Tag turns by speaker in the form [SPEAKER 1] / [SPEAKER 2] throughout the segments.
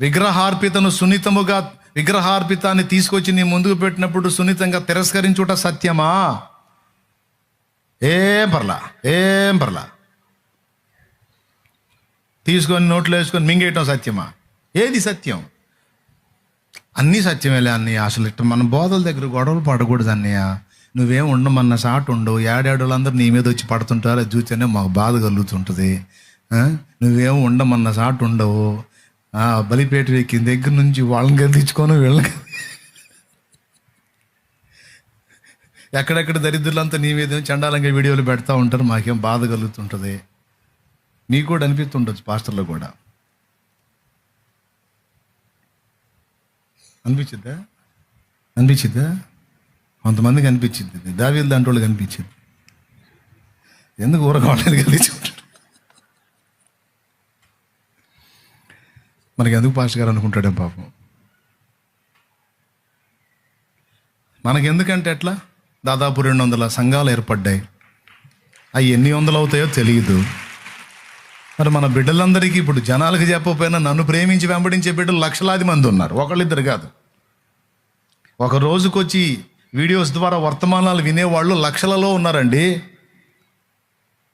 [SPEAKER 1] విగ్రహార్పితను సున్నితముగా విగ్రహార్పితాన్ని తీసుకొచ్చి నీ ముందుకు పెట్టినప్పుడు సున్నితంగా తిరస్కరించుట సత్యమా? ఏం పర్లా ఏం పర్లా. తీసుకొని నోట్లో వేసుకొని మింగేయటం సత్యమా? ఏది సత్యం? అన్నీ సత్యమేలే అన్నయ్య అసలు ఇట్ట మన బోధల దగ్గర గొడవలు పడకూడదు అన్నయ్య. నువ్వేం ఉండమన్న సాట్ ఉండవు. ఏడాడోళ్ళందరూ నీ మీద వచ్చి పడుతుంటారు అది చూస్తేనే మాకు బాధ కలుగుతుంటుంది. నువ్వేం ఉండమన్న సాట్ ఉండవు. బలిపేట ఎక్కిన దగ్గర నుంచి వాళ్ళని గదిలించుకొని వీళ్ళని ఎక్కడెక్కడ దరిద్రులంతా నీ మీద చండాలంగా వీడియోలు పెడతా ఉంటారు మాకేం బాధ కలుగుతుంటుంది. నీకు కూడా అనిపిస్తుండొచ్చు పాస్టర్లో కూడా. అనిపించిద్దా? అనిపించిద్దా? కొంతమందికి అనిపించింది దావీలు దాంట్లో కనిపించింది ఎందుకు ఊరకోవట్లేదు కలిసి మనకి ఎందుకు పాస్టర్ గారు అనుకుంటాడే పాపం? మనకెందుకంటే ఎట్లా? దాదాపు రెండు వందల సంఘాలు ఏర్పడ్డాయి. అవి ఎన్ని వందలు అవుతాయో తెలియదు మరి మన బిడ్డలందరికీ ఇప్పుడు జనాలకు చెప్పకపోయినా నన్ను ప్రేమించి వెంబడించే బిడ్డలు లక్షలాది మంది ఉన్నారు. ఒకళ్ళిద్దరు కాదు. ఒక రోజుకొచ్చి వీడియోస్ ద్వారా వర్తమానాలు వినేవాళ్ళు లక్షలలో ఉన్నారండి.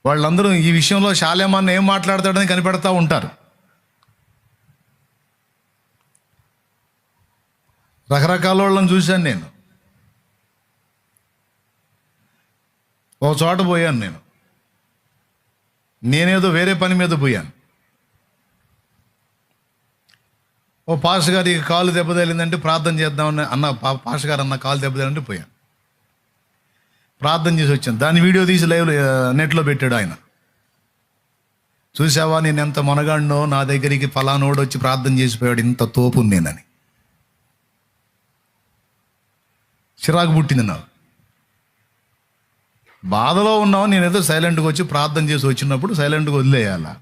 [SPEAKER 1] వాళ్ళందరూ ఈ విషయంలో శాలేమాన్ని ఏం మాట్లాడతాడని కనిపెడతా ఉంటారు. రకరకాల వాళ్ళని చూశాను నేను. ఒక చోట పోయాను నేను. నేనేదో వేరే పని మీద పోయాను. ఓ పాస్ గారి కాలు దెబ్బతగిలిందంటే ప్రార్థన చేద్దామని అన్న పా- పాస్ గారు అన్న కాలు దెబ్బతగిలిందంటే పోయాను. ప్రార్థన చేసి వచ్చాను. దాని వీడియో తీసి లైవ్ నెట్లో పెట్టాడు ఆయన. చూసావా నేను ఎంత మొనగాడినో నా దగ్గరికి ఫలానోడు వచ్చి ప్రార్థన చేసిపోయాడు ఇంత తోపు నేనని. చిరాకు పుట్టింది నాకు. బాధలో ఉన్నావు నేనేదో సైలెంట్గా వచ్చి ప్రార్థన చేసి వచ్చినప్పుడు సైలెంట్గా వదిలేయాల?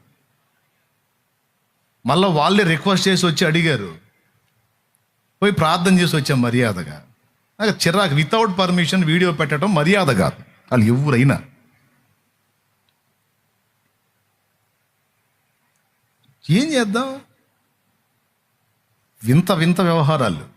[SPEAKER 1] మళ్ళీ వాళ్ళే రిక్వెస్ట్ చేసి వచ్చి అడిగారు. పోయి ప్రార్థన చేసి వచ్చాం మర్యాదగా. నాకు చిరాకు వితౌట్ పర్మిషన్ వీడియో పెట్టడం మర్యాద కాదు. వాళ్ళు ఎవరైనా. ఏం చేద్దాం? వింత వింత వ్యవహారాలు.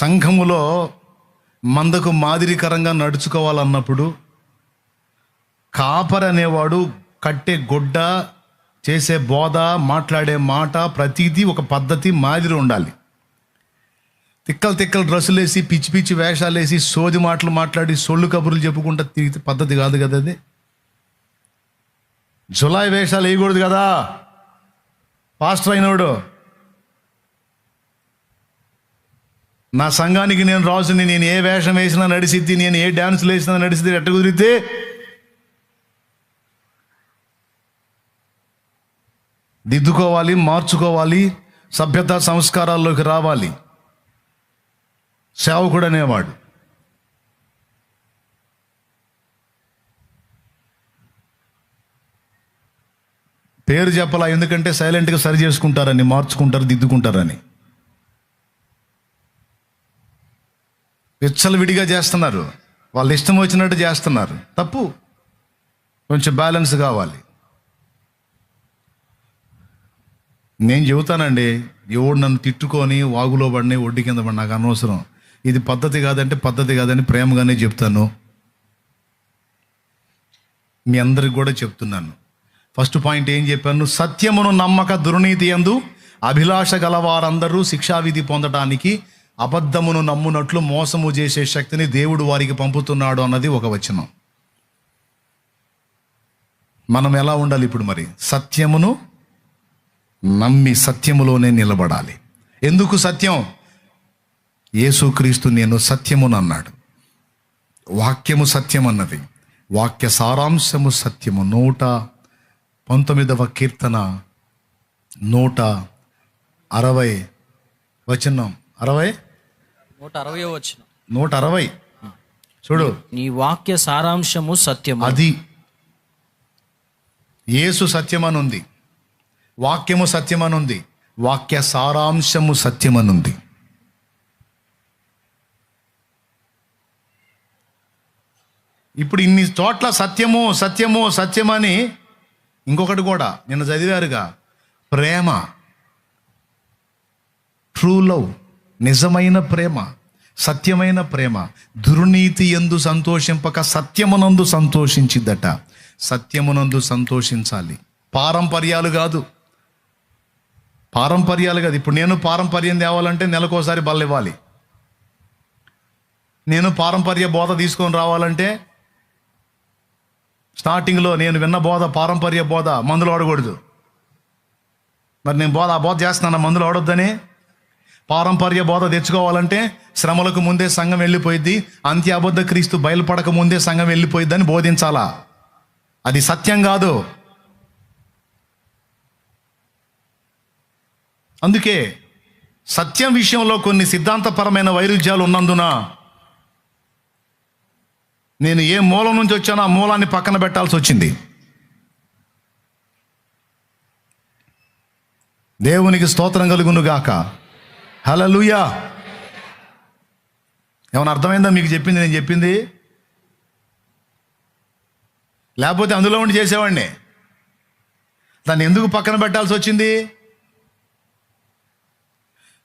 [SPEAKER 1] సంఘములో మందకు మాదిరికరంగా నడుచుకోవాలన్నప్పుడు కాపర్ అనేవాడు కట్టే గొడ్డ చేసే బోధ మాట్లాడే మాట ప్రతిదీ ఒక పద్ధతి మాదిరి ఉండాలి. తిక్కలు తిక్కలు డ్రెస్సులు వేసి పిచ్చి పిచ్చి వేషాలు వేసి సోది మాటలు మాట్లాడి సొళ్ళు కబుర్లు చెప్పుకుంటా తిరిగితే పద్ధతి కాదు కదా అది? జులై వేషాలు వేయకూడదు కదా? పాస్టర్ అయినోడు నా సంఘానికి నేను రాజుని నేను ఏ వేషం వేసినా నడిసిద్ది నేను ఏ డ్యాన్సులు వేసినా నడిసిద్ది ఎట్ట కుదిరితే? దిద్దుకోవాలి మార్చుకోవాలి సభ్యత సంస్కారాల్లోకి రావాలి. సేవకుడు అనేవాడు. పేరు చెప్పాలా ఎందుకంటే సైలెంట్గా సరి చేసుకుంటారని మార్చుకుంటారు దిద్దుకుంటారని. విచ్చలవిడిగా చేస్తున్నారు. వాళ్ళు ఇష్టం వచ్చినట్టు చేస్తున్నారు. తప్పు. కొంచెం బ్యాలెన్స్ కావాలి. నేను చెబుతానండి ఎవడు నన్ను తిట్టుకొని వాగులో పడిన ఒడ్డు కింద పడి నాకు అనవసరం. ఇది పద్ధతి కాదంటే పద్ధతి కాదని ప్రేమగానే చెప్తాను. మీ అందరికి కూడా చెప్తున్నాను. ఫస్ట్ పాయింట్ ఏం చెప్పాను? సత్యమును నమ్మక దుర్నీతి ఎందు అభిలాష గల వారందరూ శిక్షావిధి పొందడానికి అబద్ధమును నమ్మునట్లు మోసము చేసే శక్తిని దేవుడు వారికి పంపుతున్నాడు అన్నది ఒక వచనం. మనం ఎలా ఉండాలి ఇప్పుడు మరి? సత్యమును నమ్మి సత్యములోనే నిలబడాలి. ఎందుకు సత్యం? యేసుక్రీస్తు నేను సత్యమును అన్నాడు. వాక్యము సత్యం అన్నది వాక్య సారాంశము సత్యము. నూట పంతొమ్మిదవ కీర్తన నూట అరవై వచనం. అరవై?
[SPEAKER 2] నూట అరవై వచ్చిన
[SPEAKER 1] నూట అరవై చూడు
[SPEAKER 2] నీ వాక్య సారాంశము సత్యము.
[SPEAKER 1] అది యేసు సత్యమనుంది. వాక్యము సత్యమనుంది. వాక్య సారాంశము సత్యమనుంది. ఇప్పుడు ఇన్ని చోట్ల సత్యము సత్యము సత్యమని ఇంకొకటి కూడా నిన్న చదివారుగా. ప్రేమ. True love. నిజమైన ప్రేమ సత్యమైన ప్రేమ దుర్నీతి ఎందు సంతోషింపక సత్యమునందు సంతోషించిద్దట. సత్యమునందు సంతోషించాలి. పారంపర్యాలు కాదు. పారంపర్యాలు కాదు. ఇప్పుడు నేను పారంపర్యం తేవాలంటే నెలకోసారి బల్ల ఇవ్వాలి. నేను పారంపర్య బోధ తీసుకొని రావాలంటే స్టార్టింగ్లో నేను విన్న బోధ పారంపర్య బోధ మందులు ఆడకూడదు. మరి నేను బోధ ఆ బోధ చేస్తున్నాను? మందులు ఆడొద్దని? పారంపర్య బోధ తెచ్చుకోవాలంటే శ్రమలకు ముందే సంఘం వెళ్ళిపోయిద్ది. అంత్య అబద్ధ క్రీస్తు బయలుపడక ముందే సంఘం వెళ్ళిపోయిద్దని బోధించాలా? అది సత్యం కాదు. అందుకే సత్యం విషయంలో కొన్ని సిద్ధాంతపరమైన వైరుధ్యాలు ఉన్నందున నేను ఏ మూలం నుంచి వచ్చానో ఆ మూలాన్ని పక్కన పెట్టాల్సి వచ్చింది. దేవునికి స్తోత్రం కలుగును గాక హలలుయా ఏమైనా అర్థమైందా? మీకు చెప్పింది నేను చెప్పింది? లేకపోతే అందులో ఉండి చేసేవాడిని. దాన్ని ఎందుకు పక్కన పెట్టాల్సి వచ్చింది?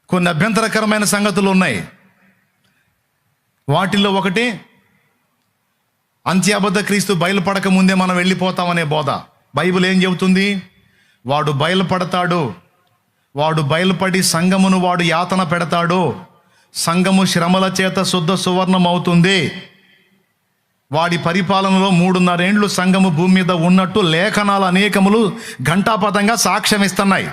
[SPEAKER 1] కొన్ని అభ్యంతరకరమైన సంగతులు ఉన్నాయి. వాటిల్లో ఒకటి అంత్యాబద్ధ క్రీస్తు బయలుపడక ముందే మనం వెళ్ళిపోతామనే బోధ. బైబిల్ ఏం చెబుతుంది? వాడు బయలుపడతాడు. వాడు బయలుపడి సంఘమును వాడు యాతన పెడతాడు. సంఘము శ్రమల చేత శుద్ధ సువర్ణం అవుతుంది వాడి పరిపాలనలో మూడున్నరేండ్లు సంఘము భూమి మీద ఉన్నట్టు లేఖనాలు అనేకములు ఘంటాపథంగా సాక్ష్యం ఇస్తున్నాయి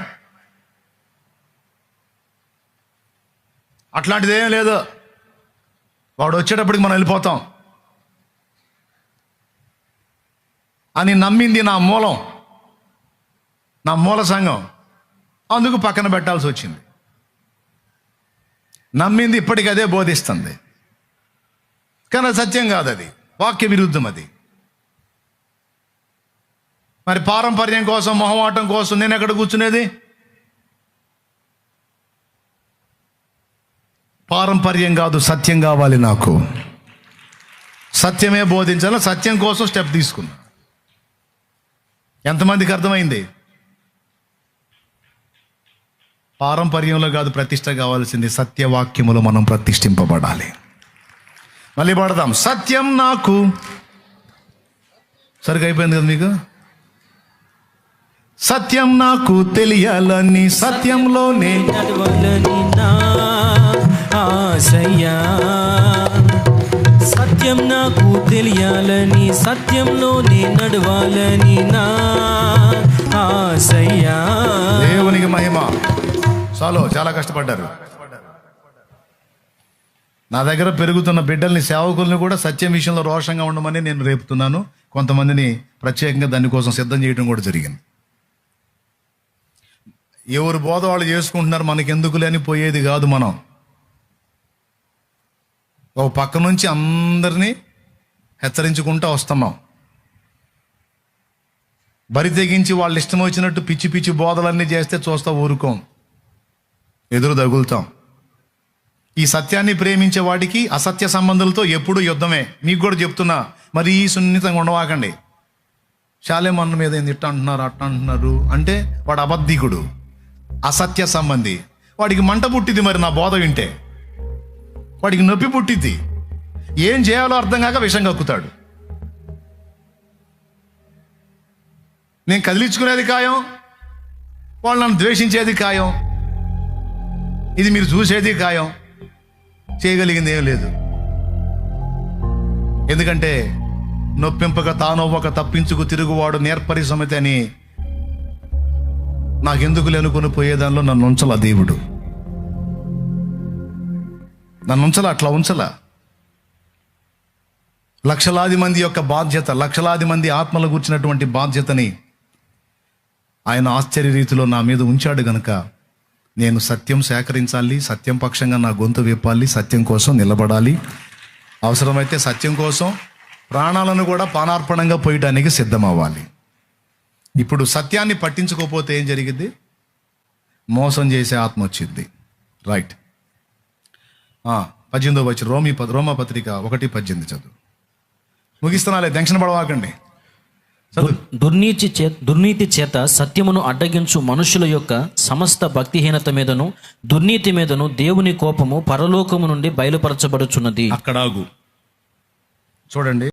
[SPEAKER 1] అట్లాంటిదేం లేదు. వాడు వచ్చేటప్పటికి మనం వెళ్ళిపోతాం. అని నమ్మింది నా మూలం. నా మూల సంఘం. అందుకు పక్కన పెట్టాల్సి వచ్చింది. నమ్మింది ఇప్పటికి అదే బోధిస్తుంది. కానీ సత్యం కాదు అది. వాక్య విరుద్ధం అది. మరి పారంపర్యం కోసం మొహమాటం కోసం నేను ఎక్కడ కూర్చునేది? పారంపర్యం కాదు సత్యం కావాలి నాకు. సత్యమే బోధించాలి? సత్యం కోసం స్టెప్ తీసుకున్నా. ఎంతమందికి అర్థమైంది? పారంపర్యంలో కాదు ప్రతిష్ట కావాల్సింది సత్యవాక్యములో మనం ప్రతిష్ఠింపబడాలి. మళ్ళీ పడదాం. సత్యం నాకు. సరిగ్గా అయిపోయింది కదా మీకు? సత్యం నాకు తెలియాలని సత్యంలోనే
[SPEAKER 2] ఆశయ్యా సత్యం నాకు తెలియాలని సత్యంలోనే నడవాలని నా ఆశయ్యా
[SPEAKER 1] దేవునికి మహిమ. సాలో చాలా కష్టపడ్డారు. నా దగ్గర పెరుగుతున్న బిడ్డల్ని సేవకుల్ని కూడా సత్యం విషయంలో రోషంగా ఉండమని నేను రేపుతున్నాను. కొంతమందిని ప్రత్యేకంగా దానికోసం సిద్ధం చేయడం కూడా జరిగింది. ఎవరు బోధ వాళ్ళు చేసుకుంటున్నారు మనకెందుకు లేని పోయేది కాదు మనం. ఒక పక్క నుంచి అందరినీ హెచ్చరించుకుంటూ వస్తున్నాం. బరి తెగించి వాళ్ళు ఇష్టం వచ్చినట్టు పిచ్చి పిచ్చి బోధలన్నీ చేస్తే చూస్తా ఊరుకోం. ఎదురు తగులుతాం. ఈ సత్యాన్ని ప్రేమించే వాడికి అసత్య సంబంధాలతో ఎప్పుడూ యుద్ధమే. మీకు కూడా చెప్తున్నా మరి ఈ సున్నితంగా ఉండవాకండి. శాలేమన్న మీద ఏంది ఇట్ట అంటున్నారు అట్ట అంటున్నారు అంటే వాడు అబద్ధికుడు అసత్య సంబంధి. వాడికి మంట పుట్టింది మరి నా బోధ వింటే. వాడికి నొప్పి పుట్టిద్ది. ఏం చేయాలో అర్థం కాక విషం కక్కుతాడు. నేను కదిలించుకునేది ఖాయం వాళ్ళు నన్ను ద్వేషించేది ఖాయం. ఇది మీరు చూసేది ఖాయం. చేయగలిగింది ఏం లేదు. ఎందుకంటే నొప్పింపక తానొవ్వక తప్పించుకు తిరుగువాడు నేర్పరి సమితి అని నాకెందుకు లేనుకొని పోయేదానిలో నన్ను ఉంచలా దేవుడు. నన్ను ఉంచలా అట్లా ఉంచలా. లక్షలాది మంది యొక్క బాధ్యత లక్షలాది మంది ఆత్మలు కూర్చున్నటువంటి బాధ్యతని ఆయన ఆశ్చర్య రీతిలో నా మీద ఉంచాడు గనుక నేను సత్యం సేకరించాలి సత్యం పక్షంగా నా గొంతు విప్పాలి సత్యం కోసం నిలబడాలి. అవసరమైతే సత్యం కోసం ప్రాణాలను కూడా పానార్పణంగా పోయడానికి సిద్ధమవ్వాలి. ఇప్పుడు సత్యాన్ని పట్టించుకోకపోతే ఏం జరిగింది మోసం చేసే ఆత్మ వచ్చింది. రైట్. పద్దెనిమిదో వచ్చి రోమి ప- పత్రిక ఒకటి పద్దెనిమిది చదువు. ముగిస్తున్నాలే టెన్షన్ పడవాకండి.
[SPEAKER 2] దుర్నీతి చే దుర్నీతి చేత సత్యమును అడ్డగించు మనుషుల యొక్క సమస్త భక్తిహీనత మీదను దుర్నీతి మీదను దేవుని కోపము పరలోకము నుండి బయలుపరచబడుచున్నది.
[SPEAKER 1] అక్కడ చూడండి.